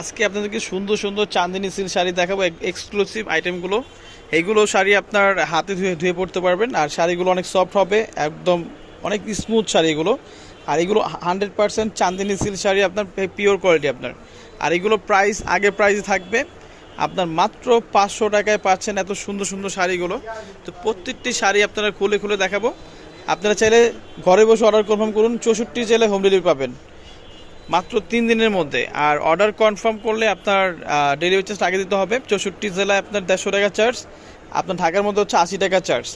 আজকে আপনাদেরকে সুন্দর সুন্দর চান্দিনী সিল্ক শাড়ি দেখাবো এক্সক্লুসিভ আইটেমগুলো এইগুলো শাড়ি আপনার হাতে ধুয়ে ধুয়ে পড়তে পারবেন, আর শাড়িগুলো অনেক সফট হবে, একদম অনেক স্মুথ শাড়ি এগুলো। আর এগুলো hundred percent Chandini silk sari, আপনার পিওর কোয়ালিটি আপনার। আর এগুলো প্রাইস আগে প্রাইস থাকবে, আপনার মাত্র পাঁচশো টাকায় পাচ্ছেন এত সুন্দর সুন্দর শাড়িগুলো। তো প্রত্যেকটি শাড়ি আপনারা খুলে খুলে দেখাবো। আপনারা চাইলে ঘরে বসে অর্ডার কনফার্ম করুন, চৌষট্টি জেলে হোম ডেলিভারি পাবেন। মাত্র তিন দিনের মধ্যে। আর অর্ডার কনফার্ম করলে আপনার ডেলিভারি চার্জ আগে দিতে হবে। চৌষট্টি জেলায় আপনার দেড়শো টাকা চার্জ আপনার ঢাকার মধ্যে হচ্ছে আশি টাকা চার্জ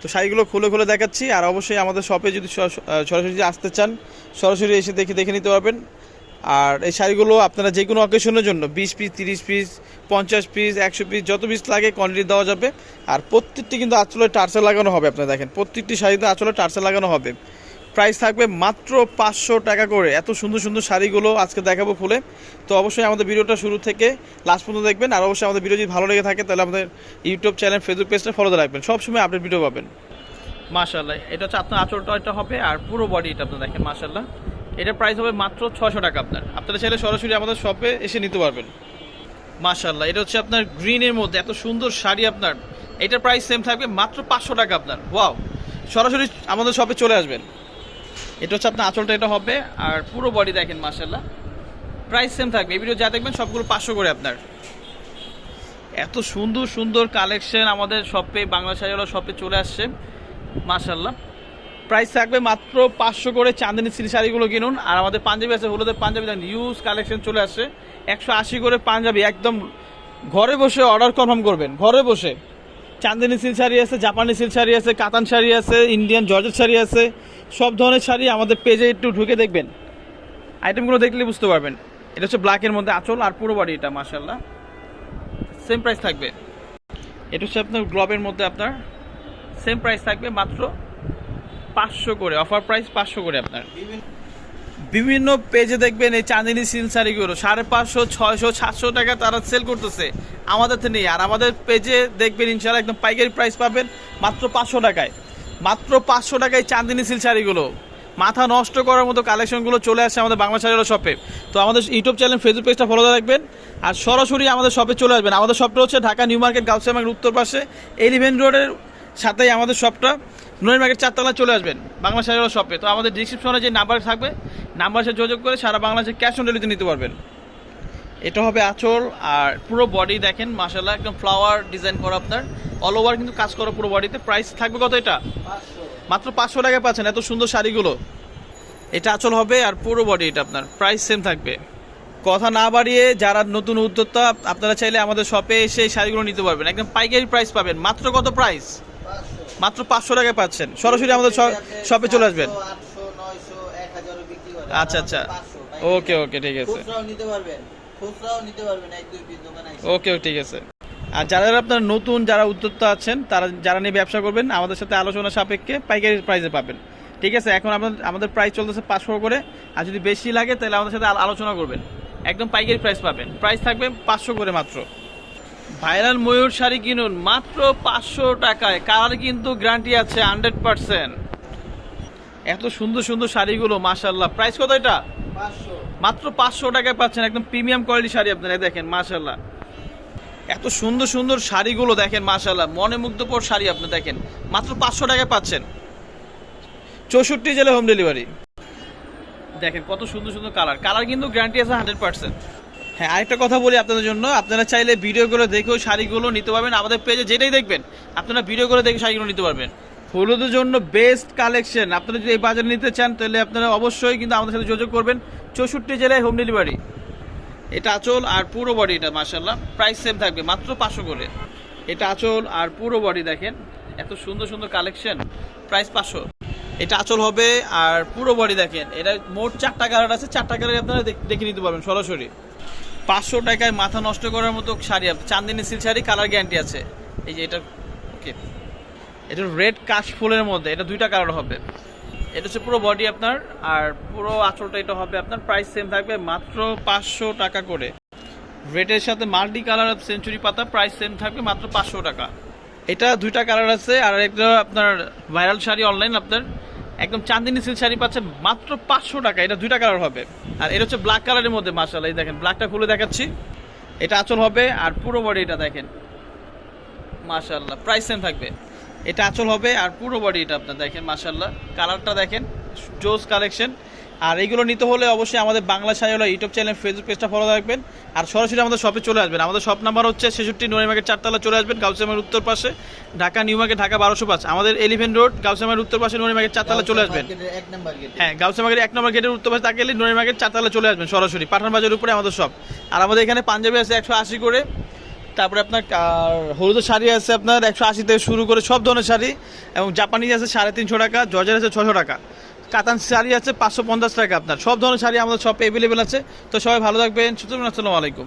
তো শাড়িগুলো খুলে খুলে দেখাচ্ছি, আর অবশ্যই আমাদের শপে যদি সরাসরি আসতে চান, সরাসরি এসে দেখে দেখে নিতে পারবেন। আর এই শাড়িগুলো আপনারা যে কোনো অকেশনের জন্য, বিশ পিস তিরিশ পিস পঞ্চাশ পিস একশো পিস যত পিস লাগে কোয়ান্টিটি দেওয়া যাবে। আর প্রত্যেকটি কিন্তু আঁচলে টার্সেল লাগানো হবে, আপনারা দেখেন। প্রত্যেকটি শাড়িতে আঁচলে টার্সেল লাগানো হবে। প্রাইস থাকবে মাত্র পাঁচশো টাকা করে। এত সুন্দর সুন্দর শাড়িগুলো আজকে দেখাবো ফুলে তো অবশ্যই আমাদের ভিডিওটা শুরু থেকে লাস্ট পর্যন্ত দেখবেন। আর অবশ্যই আমাদের ভিডিও যদি ভালো লেগে থাকে, তাহলে আমাদের ইউটিউব চ্যানেল ফেসবুক পেজটা ফলোতে রাখবেন। সবসময় আপডেট ভিডিও পাবেন। মাশাল্লাহ এটা হচ্ছে আপনার আঁচলটা এটা হবে, আর পুরো বডি এটা আপনার দেখেন মাশাল্লাহ এটার প্রাইস হবে মাত্র ছশো টাকা আপনার। আপনারা চাইলে সরাসরি আমাদের শপে এসে নিতে পারবেন। মাশাল্লাহ এটা হচ্ছে আপনার গ্রিনের মধ্যে, এত সুন্দর শাড়ি আপনার। এটার প্রাইস সেম থাকবে মাত্র পাঁচশো টাকা আপনার। ওয়াও সরাসরি আমাদের শপে চলে আসবেন। এটা হচ্ছে আপনার আঁচলটা, এটা হবে। আর পুরো বডি দেখেন মাশাল্লাহ প্রাইস সেম থাকবে। এই ভিডিও যা দেখবেন, সবগুলো পাঁচশো করে আপনার। এত সুন্দর সুন্দর কালেকশন আমাদের শপে বাংলা শাড়িওয়ালা শপে চলে আসছে মাশাল্লাহ প্রাইস থাকবে মাত্র পাঁচশো করে চাঁদিনী সিল শাড়িগুলো কিনুন। আর আমাদের পাঞ্জাবি আছে, হলুদের পাঞ্জাবি ইউজ কালেকশন চলে আসছে। একশো আশি করে পাঞ্জাবি, একদম ঘরে বসে অর্ডার কনফার্ম করবেন, ঘরে বসে। চান্দিনী সিল শাড়ি আছে, জাপানি সিল শাড়ি আছে, কাতান শাড়ি আছে, ইন্ডিয়ান জর্জেট শাড়ি আছে, সব ধরনের শাড়ি আমাদের পেজে একটু ঢুকে দেখবেন। আইটেমগুলো দেখলে বুঝতে পারবেন। এটা হচ্ছে ব্ল্যাকের মধ্যে আঁচল আর পুরো বাড়ি এটা মাসাল্লাহ সেম প্রাইস থাকবে। এটা হচ্ছে আপনার গ্লবের মধ্যে আপনার সেম প্রাইস থাকবে মাত্র পাঁচশো করে অফার প্রাইস পাঁচশো করে আপনার। বিভিন্ন পেজে দেখবেন এই চাঁদিনি সিল শাড়িগুলো। সাড়ে পাঁচশো, ছয়শো, সাতশো টাকা তারা সেল করতেছে। আমাদের থেকে নেই। আর আমাদের পেজে দেখবেন ইনশাল্লাহ একদম পাইকারি প্রাইস পাবেন মাত্র পাঁচশো টাকায়। মাত্র পাঁচশো টাকায় চাঁদিনি সিল শাড়িগুলো। মাথা নষ্ট করার মতো কালেকশনগুলো চলে আসছে আমাদের বাংলা শাড়িগুলো শপে তো আমাদের ইউটিউব চ্যানেল ফেসবুক পেজটা ফলো রাখবেন। আর সরাসরি আমাদের শপে চলে আসবেন। আমাদের শপটা হচ্ছে ঢাকা নিউ মার্কেট, গাউসিয়া উত্তর পাশে। এলিভেন রোডের সাথেই আমাদের শপটা নুয়ের মার্কেট চারতলা চলে আসবেন, বাংলা শাড়িগুলো শপে তো আমাদের ডিসক্রিপশনে যে নাম্বার থাকবে নাম্বার সাথে যোগাযোগ করে সারা বাংলাদেশে ক্যাশ অন ডেলিভারিতে নিতে পারবেন। এটা হবে আঁচল, আর পুরো বডি দেখেন মাসাল্লাহ একদম ফ্লাওয়ার ডিজাইন করা আপনার। অল ওভার কিন্তু কাজ করা পুরো বডিতে প্রাইস থাকবে কত এটা? মাত্র পাঁচশো টাকায় পাচ্ছেন, এত সুন্দর শাড়িগুলো। এটা আঁচল হবে, আর পুরো বডি এটা আপনার। প্রাইস সেম থাকবে। কথা না বাড়িয়ে যারা নতুন উদ্যোক্তা, আপনারা চাইলে আমাদের শপে এসে এই শাড়িগুলো নিতে পারবেন। একদম পাইকারি প্রাইস পাবেন। মাত্র কত প্রাইস মাত্র পাঁচশো টাকায় পাচ্ছেন। সরাসরি আমাদের শপে চলে আসবেন। আচ্ছা, আচ্ছা। ওকে ওকে ঠিক আছে। ওকে ওকে ঠিক আছে। আর যারা আপনার নতুন যারা উদ্যোক্তা আছেন তারা যারা নিয়ে ব্যবসা করবেন আমাদের সাথে আলোচনা সাপেক্ষে পাইকারি প্রাইসে পাবেন। ঠিক আছে এখন আপনাদের আমাদের প্রাইস চলতেছে পাঁচশো করে। আর যদি বেশি লাগে তাহলে আমাদের সাথে আল- আলোচনা করবেন। একদম পাইকারি প্রাইস পাবেন। প্রাইস থাকবে পাঁচশো করে মাত্র। ভাইরাল ময়ূর শাড়ি কিনুন মাত্র পাঁচশো টাকায়। কালার কিন্তু গ্যারান্টি আছে হান্ড্রেড পার্সেন্ট? এত সুন্দর সুন্দর শাড়িগুলো মাশাল্লাহ প্রাইস কত এটা? মাত্র পাঁচশো টাকায় পাচ্ছেন একদম প্রিমিয়াম কোয়ালিটি শাড়ি আপনারা দেখেন মাশাল্লাহ এত সুন্দর সুন্দর শাড়িগুলো দেখেন মাশাল্লাহ মনে মুগ্ধকর শাড়ি আপনি দেখেন মাত্র পাঁচশো টাকায় পাচ্ছেন। চৌষট্টি জেলে হোম ডেলিভারি দেখেন কত সুন্দর সুন্দর কালার কালার কিন্তু গ্যারান্টি আছে হান্ড্রেড পার্সেন্ট। হ্যাঁ আরেকটা কথা বলি আপনাদের জন্য। আপনারা চাইলে ভিডিওগুলো দেখেও শাড়িগুলো নিতে পারবেন। আমাদের পেজে যেটাই দেখবেন, আপনারা ভিডিও করে দেখে শাড়িগুলো নিতে পারবেন। হলুদের জন্য বেস্ট কালেকশন আপনারা যদি এই বাজারে নিতে চান, তাহলে আপনারা অবশ্যই কিন্তু আমাদের সাথে যোগাযোগ করবেন। চৌষট্টি জেলায় হোম ডেলিভারি এটা আঁচল আর পুরো বডি এটা মার্শাল্লাহ প্রাইস সেম থাকবে, মাত্র পাঁচশো করে। এটা আঁচল আর পুরো বডি দেখেন। এত সুন্দর সুন্দর কালেকশন প্রাইস পাঁচশো। এটা আঁচল হবে আর পুরো বডি দেখেন। এটা মোট চারটা কালার আছে। চারটা কালার আপনারা দেখে নিতে পারবেন সরাসরি। পাঁচশো টাকায় মাথা নষ্ট করার মতো sari Chandini silk sari colour guarantee আছে। এই যে এটা ওকে এটা রেড কাশ ফুলের মধ্যে, এটা দুইটা কালার হবে। এটা হচ্ছে পুরো বডি আপনার, আর পুরো আঁচলটা এটা হবে আপনার প্রাইস সেম থাকবে মাত্র পাঁচশো টাকা করে। রেডের সাথে মাল্টি কালার সেঞ্চুরি পাতা প্রাইস সেম থাকবে মাত্র পাঁচশো টাকা। এটা দুইটা কালার আছে, আর একটা আপনার ভাইরাল শাড়ি অনলাইন আপনার একদম চান্দিনী সিল শাড়ি পাচ্ছেন মাত্র পাঁচশো টাকা, এটা দুইটা কালার হবে। আর এটা হচ্ছে ব্ল্যাক কালারের মধ্যে মাসাল্লাহ এই দেখেন ব্ল্যাকটা খুলে দেখাচ্ছি। এটা আঁচল হবে, আর পুরো বডি এটা দেখেন মাশাল্লাহ প্রাইস সেম থাকবে। এটা আঁচল হবে, আর পুরো বডি এটা আপনার দেখেন মাসাল্লাহ কালারটা দেখেন, জোস কালেকশন আর এইগুলো নিতে হলে অবশ্যই আমাদের বাংলা শাড়িওয়ালা ইউটিউব চ্যানেল ফেসবুক পেজটা ফলো রাখবেন। আর সরাসরি আমাদের শপে চলে আসবেন। আমাদের শপ নাম্বার হচ্ছে ছেষট্টি নয় মার্কেট চারতলা চলে আসবেন গাউসিয়ামের উত্তর পাশে। ঢাকা নিউ মার্কেট ঢাকা বারোশো পাঁচ। আমাদের এলিভেন রোড গাউসিয়ামের উত্তর পাশে নয় মার্কেট চারতলা চলে আসবেন। মার্কেটের এক নাম্বার গেট হ্যাঁ গাউসা মার্কেট এক নম্বর গেটের উত্তর পাশে তাকে এলে নয় মার্কেট চারতলা চলে আসবেন সরাসরি পাঠান বাজারের উপরে আমাদের সব আর আমাদের এখানে পাঞ্জাবি আছে একশো আশি করে। তারপরে আপনার আর হলুদ শাড়ি আছে আপনার একশো আশি থেকে শুরু করে সব ধরনের শাড়ি। এবং জাপানিজ আছে সাড়ে তিনশো টাকা জর্জের আছে ছশো টাকা। কাতান শাড়ি আছে পাঁচশো পঞ্চাশ টাকা আপনার। সব ধরনের শাড়ি আমাদের সব অ্যাভেলেবেল আছে। তো সবাই ভালো থাকবেন সুতরাং আসসালামু আলাইকুম।